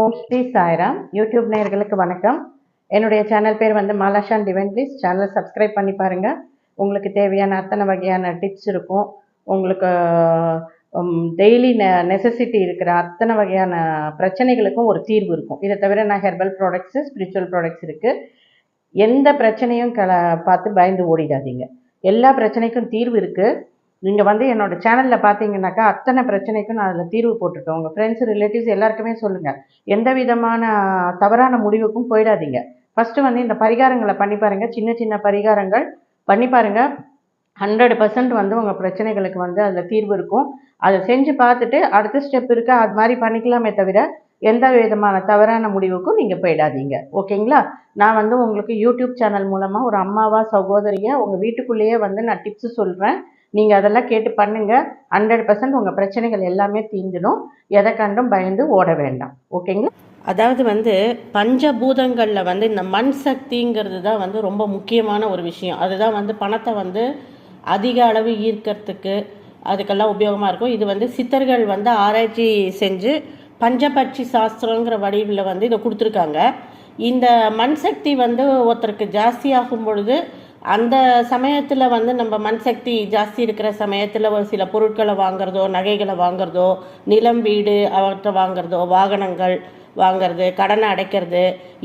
ஓம் Sri Sairam YouTube நேயர்களுக்கு வணக்கம். என்னுடைய சேனல் பேர் வந்து Malashan divine please. Channel subscribe பண்ணி பாருங்கள் உங்களுக்கு தேவையான அத்தனை வகையான டிப்ஸ் இருக்கும். உங்களுக்கு டெய்லி நெ நெசசிட்டி இருக்கிற அத்தனை வகையான பிரச்சனைகளுக்கும் ஒரு தீர்வு இருக்கும். இதை தவிர நான் ஹெர்பல் ப்ராடக்ட்ஸு ஸ்பிரிச்சுவல் ப்ராடக்ட்ஸ் இருக்குது எந்த பிரச்சனையும் கல பார்த்து பயந்து ஓடிடாதீங்க. எல்லா பிரச்சனைக்கும் தீர்வு இருக்குது நீங்கள் வந்து என்னோட சேனலில் பார்த்தீங்கன்னாக்கா அத்தனை பிரச்சனைக்கும் நான் அதில் தீர்வு போட்டிருக்கேன் உங்கள் ஃப்ரெண்ட்ஸ் ரிலேட்டிவ்ஸ் எல்லாருக்குமே சொல்லுங்கள் எந்த விதமான தவறான முடிவுக்கும் போயிடாதீங்க. ஃபஸ்ட்டு வந்து இந்த பரிகாரங்களை பண்ணி பாருங்கள் சின்ன சின்ன பரிகாரங்கள் பண்ணி பாருங்கள் ஹண்ட்ரட் பர்சன்ட் வந்து உங்கள் பிரச்சனைகளுக்கு வந்து அதில் தீர்வு இருக்கும். அதை செஞ்சு பார்த்துட்டு அடுத்த ஸ்டெப் இருக்கா. அது மாதிரி பண்ணிக்கலாமே தவிர எந்த விதமான தவறான முடிவுக்கும் நீங்கள் போயிடாதீங்க. ஓகேங்களா? நான் வந்து உங்களுக்கு யூடியூப் சேனல் மூலமாக ஒரு அம்மாவா சகோதரியை உங்கள் வீட்டுக்குள்ளேயே வந்து நான் டிப்ஸு சொல்கிறேன் நீங்கள் அதெல்லாம் கேட்டு பண்ணுங்கள் ஹண்ட்ரட் பர்சன்ட் உங்கள் பிரச்சனைகள் எல்லாமே தீந்துடும் எதை கண்டும் பயந்து ஓட வேண்டாம். ஓகேங்களா? அதாவது வந்து பஞ்சபூதங்களில் வந்து இந்த மண் சக்திங்கிறது தான் வந்து ரொம்ப முக்கியமான ஒரு விஷயம். அதுதான் வந்து பணத்தை வந்து அதிக அளவு ஈர்க்கிறதுக்கு அதுக்கெல்லாம் உபயோகமாக இருக்கும். இது வந்து சித்தர்கள் வந்து ஆராய்ச்சி செஞ்சு பஞ்சபட்சி சாஸ்திரங்கிற வடிவில் வந்து இதை கொடுத்துருக்காங்க. இந்த மண் சக்தி வந்து ஒருத்தருக்கு ஜாஸ்தியாகும் பொழுது அந்த சமயத்தில் வந்து நம்ம மண் சக்தி ஜாஸ்தி இருக்கிற சமயத்தில் ஒரு சில பொருட்களை வாங்குறதோ நகைகளை வாங்குறதோ நிலம் வீடு அவற்றை வாங்குறதோ வாகனங்கள் வாங்கிறது கடனை அடைக்கிறது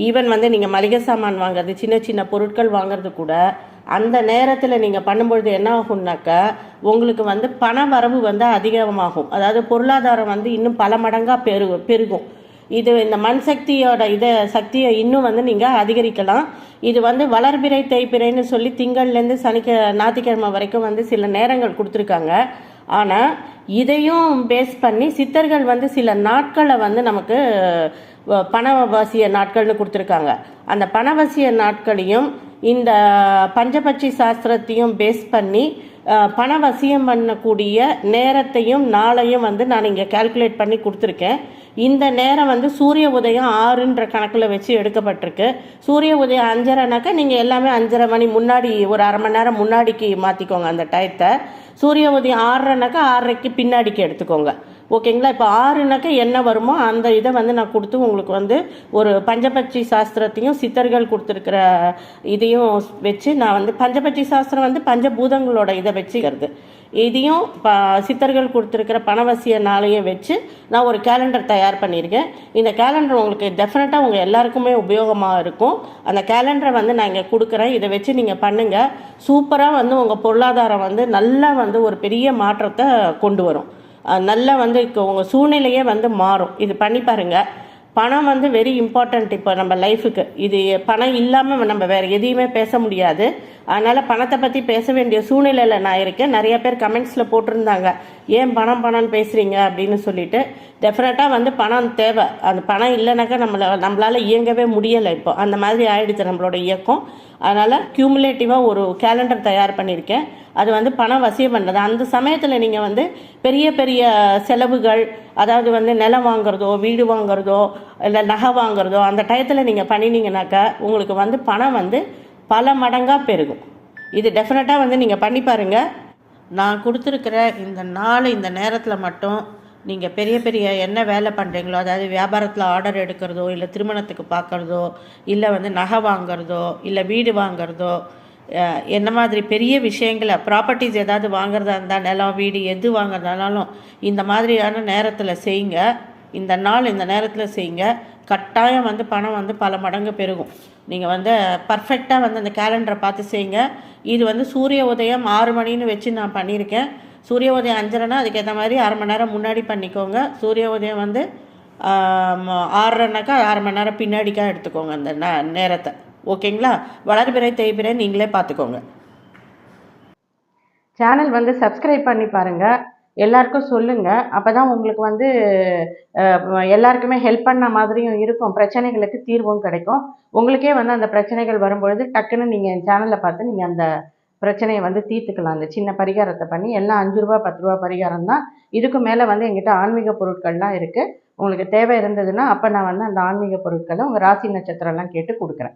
ஈவன் வந்து நீங்கள் மளிகை சாமான் வாங்குறது சின்ன சின்ன பொருட்கள் வாங்குறது கூட அந்த நேரத்தில் நீங்கள் பண்ணும்பொழுது என்ன ஆகும்னாக்கா உங்களுக்கு வந்து பண வரவு வந்து அதிகமாகும். அதாவது பொருளாதாரம் வந்து இன்னும் பல மடங்காக பெரு பெருகும். இது இந்த மண் சக்தியோட இதை சக்தியை இன்னும் வந்து நீங்கள் அதிகரிக்கலாம். இது வந்து வளர்பிறை தேய்பிறைன்னு சொல்லி திங்கள்லேருந்து சனிக்க ஞாயிற்றுக்கிழமை வரைக்கும் வந்து சில நேரங்கள் கொடுத்துருக்காங்க. ஆனால் இதையும் பேஸ் பண்ணி சித்தர்கள் வந்து சில நாட்களை வந்து நமக்கு பணவசிய நாட்கள்னு கொடுத்துருக்காங்க. அந்த பணவசிய நாட்களையும் இந்த பஞ்சபட்சி சாஸ்திரத்தையும் பேஸ் பண்ணி பணவசியம் பண்ணக்கூடிய நேரத்தையும் நாளையும் வந்து நான் இங்கே கால்குலேட் பண்ணி கொடுத்துருக்கேன். இந்த நேரம் வந்து சூரிய உதயம் ஆறுன்ற கணக்கில் வச்சு எடுக்கப்பட்டிருக்கு. சூரிய உதயம் அஞ்சரைனாக்கா நீங்கள் எல்லாமே அஞ்சரை மணி முன்னாடி ஒரு அரை மணி நேரம் முன்னாடிக்கு மாற்றிக்கோங்க அந்த டயத்தை சூரிய உதயம் ஆறுனாக்கா ஆறரைக்கு பின்னாடிக்கு எடுத்துக்கோங்க. ஓகேங்களா? இப்போ ஆறுனாக்கா என்ன வருமோ அந்த இதை வந்து நான் கொடுத்து உங்களுக்கு வந்து ஒரு பஞ்சபட்சி சாஸ்திரத்தையும் சித்தர்கள் கொடுத்துருக்கிற இதையும் வச்சு நான் வந்து பஞ்சபட்சி சாஸ்திரம் வந்து பஞ்சபூதங்களோட இதை வச்சுக்கிறது. இதையும் ப சித்தர்கள் கொடுத்துருக்கிற பணவசிய நாளையும் வச்சு நான் ஒரு கேலண்டர் தயார் பண்ணியிருக்கேன். இந்த கேலண்டர் உங்களுக்கு டெஃபினட்டாக உங்கள் எல்லாருக்குமே உபயோகமாக இருக்கும். அந்த கேலண்டரை வந்து நான் இங்கே கொடுக்குறேன். இதை வச்சு நீங்கள் பண்ணுங்கள் சூப்பராக வந்து உங்கள் பொருளாதாரம் வந்து நல்லா வந்து ஒரு பெரிய மாற்றத்தை கொண்டு வரும். நல்லா வந்து உங்கள் சூழ்நிலையே வந்து மாறும். இது பண்ணி பாருங்கள் பணம் வந்து வெரி இம்பார்ட்டண்ட் இப்போ நம்ம லைஃபுக்கு இது பணம் இல்லாமல் நம்ம வேறு எதையுமே பேச முடியாது. அதனால் பணத்தை பற்றி பேச வேண்டிய சூழ்நிலையில் நான் இருக்கேன். நிறைய பேர் கமெண்ட்ஸில் போட்டிருந்தாங்க. ஏன் பணம் பணம்னு பேசுகிறீங்க அப்படின்னு சொல்லிட்டு. டெஃபினட்டாக வந்து பணம் தேவை. அந்த பணம் இல்லைனாக்கா நம்மளை நம்மளால் இயங்கவே முடியலை இப்போ. அந்த மாதிரி ஆயிடுச்சு நம்மளோட இயக்கம். அதனால் க்யூமுலேட்டிவாக ஒரு கேலண்டர் தயார் பண்ணியிருக்கேன். அது வந்து பணம் வசியம் பண்ணுறது அந்த சமயத்தில் நீங்கள் வந்து பெரிய பெரிய செலவுகள் அதாவது வந்து நிலம் வாங்குறதோ வீடு வாங்குறதோ இல்லை நகை வாங்குறதோ அந்த டயத்தில் நீங்கள் பண்ணினீங்கனாக்கா உங்களுக்கு வந்து பணம் வந்து பல மடங்காக பெருகும். இது டெஃபினட்டாக வந்து நீங்கள் பண்ணி பாருங்கள் நான் கொடுத்துருக்கிற இந்த நாள் இந்த நேரத்தில் மட்டும் நீங்கள் பெரிய பெரிய என்ன வேலை பண்ணுறீங்களோ அதாவது வியாபாரத்தில் ஆர்டர் எடுக்கிறதோ இல்லை திருமணத்துக்கு பார்க்குறதோ இல்லை வந்து நகை வாங்குறதோ இல்லை வீடு வாங்குறதோ என்ன மாதிரி பெரிய விஷயங்களை ப்ராப்பர்ட்டிஸ் ஏதாவது வாங்குறதா இருந்தால் நிலம் வீடு எது வாங்குறதானாலும் இந்த மாதிரியான நேரத்தில் செய்யுங்க இந்த நாள் இந்த நேரத்தில் செய்யுங்க கட்டாயம் வந்து பணம் வந்து பல மடங்கு பெருகும். நீங்கள் வந்து பர்ஃபெக்டாக வந்து அந்த கேலண்டரை பார்த்து செய்யுங்க இது வந்து சூரிய உதயம் ஆறு மணின்னு வச்சு நான் பண்ணியிருக்கேன். சூரிய உதயம் அஞ்சரைனா அதுக்கேற்ற மாதிரி அரை மணி நேரம் முன்னாடி பண்ணிக்கோங்க. சூரிய உதயம் வந்து ஆறுனாக்கா அரை மணி நேரம் பின்னாடிக்காக எடுத்துக்கோங்க அந்த நேரத்தை. ஓகேங்களா? வளர்பிறை தேய்பிறை நீங்களே பார்த்துக்கோங்க. சேனல் வந்து சப்ஸ்கிரைப் பண்ணி பாருங்கள் எல்லாருக்கும் சொல்லுங்கள் அப்போ தான் உங்களுக்கு வந்து எல்லாருக்குமே ஹெல்ப் பண்ண மாதிரியும் இருக்கும். பிரச்சனைகளுக்கு தீர்வும் கிடைக்கும். உங்களுக்கே வந்து அந்த பிரச்சனைகள் வரும்பொழுது டக்குன்னு நீங்கள் என் சேனலில் பார்த்து நீங்கள் அந்த பிரச்சனையை வந்து தீர்த்துக்கலாம். அந்த சின்ன பரிகாரத்தை பண்ணி எல்லாம் அஞ்சு ரூபா பத்து ரூபா பரிகாரம் தான். இதுக்கு மேலே வந்து எங்கிட்ட ஆன்மீக பொருட்கள்லாம் இருக்குது உங்களுக்கு தேவை இருந்ததுன்னா அப்போ நான் வந்து அந்த ஆன்மீக பொருட்களை உங்கள் ராசி நட்சத்திரம்லாம் கேட்டு கொடுக்குறேன்.